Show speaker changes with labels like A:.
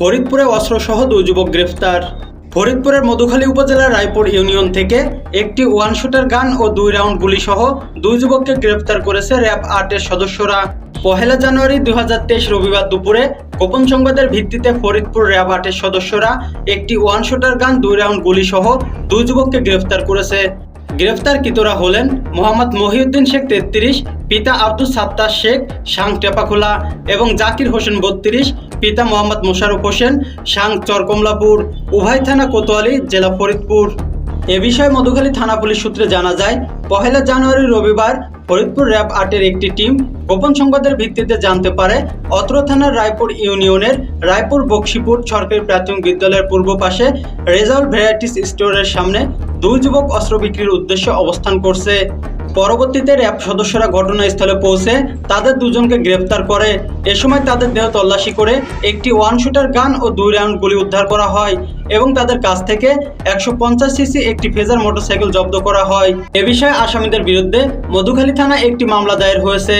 A: ফরিদপুরে অস্ত্রসহ দুই যুবক গ্রেফতার। ফরিদপুরের মধুখালী উপজেলার রায়পুর ইউনিয়ন থেকে একটি ওয়ান শুটার গান ও দুই রাউন্ড গুলি সহ দুই যুবককে গ্রেফতার করেছে র্যাব আটের সদস্যরা। পহেলা জানুয়ারি দুই হাজার তেইশ রবিবার দুপুরে গোপন সংবাদের ভিত্তিতে ফরিদপুর র্যাব আটের সদস্যরা একটি ওয়ান শুটার গান দুই রাউন্ড গুলি সহ দুই যুবককে গ্রেফতার করেছে। গ্রেফতারকৃতরা হলেন মোহাম্মদ মহিউদ্দিন শেখ তেত্রিশ, পিতা আব্দুল সাত্তার শেখ সাং টেপাখোলা এবং জাকির হোসেন বত্রিশ, পিতা মোহাম্মদ মোশারফ হোসেন সাং চরকমলাপুর, উভয় থানা কোতোয়ালি, জেলা ফরিদপুর। এ বিষয়ে মধুখালী থানা পুলিশ সূত্রে জানা যায়, পহেলা জানুয়ারি রবিবার ফরিদপুর র্যাব আটের একটি টিম গোপন সংবাদের ভিত্তিতে জানতে পারে, অত্র থানার রায়পুর ইউনিয়নের রায়পুর বক্সিপুর সরকারি প্রাথমিক বিদ্যালয়ের পূর্ব পাশে রেজাল্ট ভ্যারাইটিস স্টোরের সামনে দুই যুবক অস্ত্র বিক্রির উদ্দেশ্যে অবস্থান করছে। পরবর্তীতে র্যাব সদস্যরা ঘটনাস্থলে পৌঁছে তাদের দুজনকে গ্রেফতার করে। এ সময় তাদের দেহ তল্লাশি করে একটি ওয়ান শুটার গান ও দুই রাউন্ড গুলি উদ্ধার করা হয়। এবং তাদের কাছ থেকে একশো পঞ্চাশ সিসি একটি ফেজার মোটরসাইকেল জব্দ করা হয়। এ বিষয়ে আসামিদের বিরুদ্ধে মধুখালী থানায় একটি মামলা দায়ের হয়েছে।